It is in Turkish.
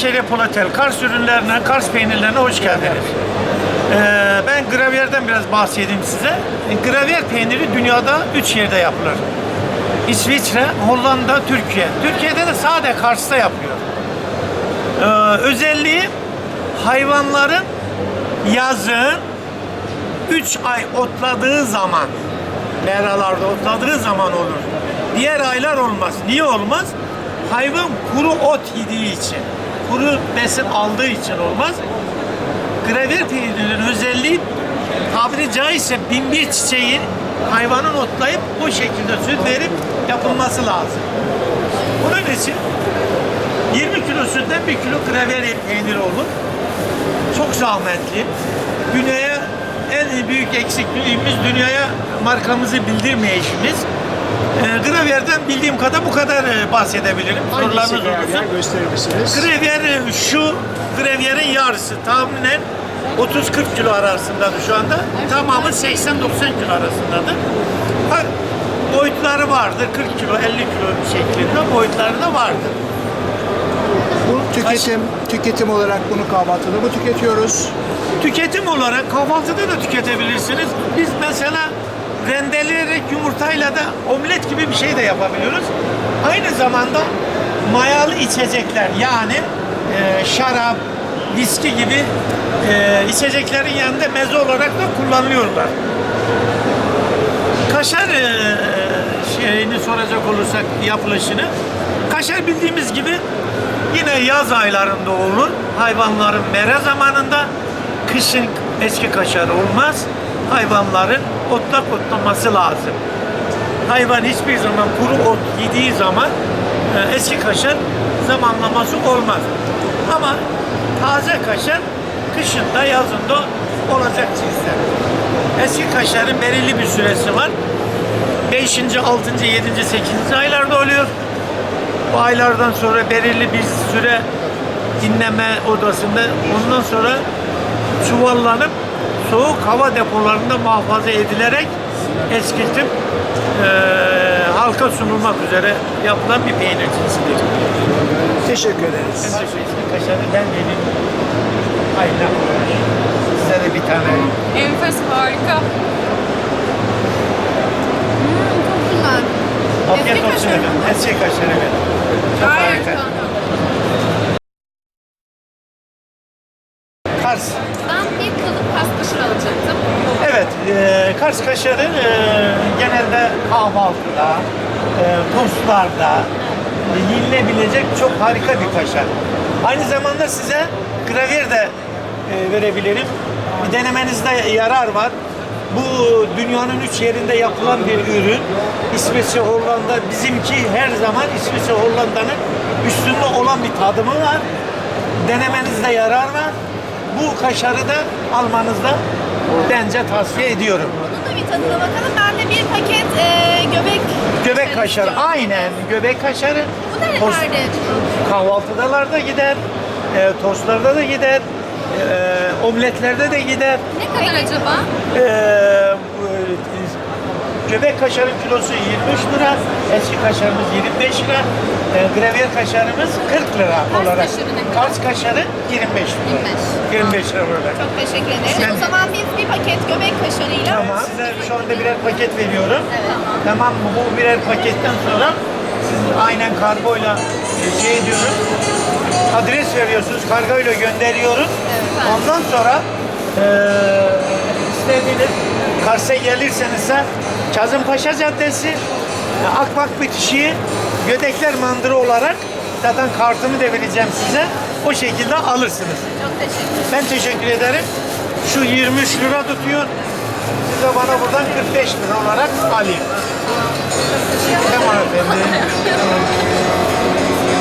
Zekeriya Polatel, Kars ürünlerine, Kars peynirlerine hoş geldiniz. Ee, ben gravyerden biraz bahsedeyim size. E, Gravyer peyniri dünyada üç yerde yapılır. İsviçre, Hollanda, Türkiye. Türkiye'de de sade Kars'ta yapıyor. Ee, özelliği hayvanların yazın 3 ay otladığı zaman meralarda otladığı zaman olur. Diğer aylar olmaz. Niye olmaz? Hayvan kuru ot yediği için, kuru besin aldığı için olmaz. Graver peynirinin özelliği tabiri caizse bin bir çiçeği hayvanın otlayıp o şekilde süt verip yapılması lazım. Bunun için 20 kilo sütten 1 kilo graver peyniri olur. Çok zahmetli. Dünyaya en büyük eksikliğimiz dünyaya markamızı bildirmeyişimiz. E, Gravier'den bildiğim kadar bu kadar e, bahsedebilirim. Hangisi Sorularınız olursa. gravyer gösterir misiniz? Gravier e, şu Gravier'in yarısı tahminen 30-40 kilo arasındadır şu anda. Tamamı 80-90 kilo arasındadır. Ha, boyutları vardır. 40 kilo, 50 kilo şeklinde boyutları da vardır. Bu tüketim, tüketim olarak bunu kahvaltıda mı tüketiyoruz? Tüketim olarak kahvaltıda da tüketebilirsiniz. Biz mesela rendeleyerek yumurtayla da omlet gibi bir şey de yapabiliyoruz. Aynı zamanda mayalı içecekler yani e, şarap, viski gibi e, içeceklerin yanında meze olarak da kullanılıyorlar. Kaşar e, şeyini soracak olursak yapılışını. Kaşar bildiğimiz gibi yine yaz aylarında olur. Hayvanların mera zamanında kışın eski kaşar olmaz. Hayvanların otlak otlaması lazım. Hayvan hiçbir zaman kuru ot yediği zaman e, eski kaşar zamanlaması olmaz. Ama taze kaşar kışında yazında olacak cinsten. Eski kaşarın belirli bir süresi var. 5. 6. 7. 8. aylarda oluyor. Bu aylardan sonra belirli bir süre dinleme odasında ondan sonra çuvallanıp soğuk hava depolarında muhafaza edilerek eskiltip eee halka sunulmak üzere yapılan bir peynir cinsidir. Teşekkür ederiz. Ben de şu eski kaşarı ben yedim. Aynen. Size de bir tane. Enfes harika. Hmm, çok güzel. Afiyet Eski olsun kaşar efendim. Eski kaşar evet. Çok Gayet harika. Kars. Ben bir kalıp kas kaşar alacaktım. Evet, e, Kars kaşarı e, genelde kahvaltıda, e, tostlarda e, yenilebilecek çok harika bir kaşar. Aynı zamanda size gravyer de e, verebilirim. Bir denemenizde yarar var. Bu dünyanın üç yerinde yapılan bir ürün. İsviçre, Hollanda, bizimki her zaman İsviçre, Hollanda'nın üstünde olan bir tadımı var. Denemenizde yarar var. Bu kaşarı da almanızda bence tavsiye ediyorum. Bunun da bir tadına bakalım. Ben de bir paket e, göbek Göbek kaşarı, istiyorum. aynen göbek kaşarı. Bu Tost- nerelerde çıkıyor? kahvaltıdalar da gider, e, tostlarda da gider, e, omletlerde de gider. Ne kadar acaba? E, göbek kaşarın kilosu 23 lira, eski kaşarımız 25 lira, e, gravyer kaşarımız 40 lira Kars olarak. kaşarı ne kadar? Kars kaşarı 25 lira. 25. 25 lira olarak. Çok teşekkür ederim. O zaman biz bir paket göbek kaşarıyla Tamam. Size şu anda birer paket veriyorum. Evet. Tamam mı? Bu birer paketten sonra siz aynen kargoyla e, şey ediyorum. Adres veriyorsunuz. Kargoyla gönderiyoruz. Ondan sonra e, istediğiniz Kars'a gelirseniz ise Kazımpaşa Caddesi e, Akbak bitişiği Gödekler Mandırı olarak zaten kartımı da vereceğim size. O şekilde alırsınız. çok teşekkür ederim. Ben teşekkür ederim. Şu 23 lira tutuyor. Siz de bana buradan 45 lira olarak alayım. Tamam efendim.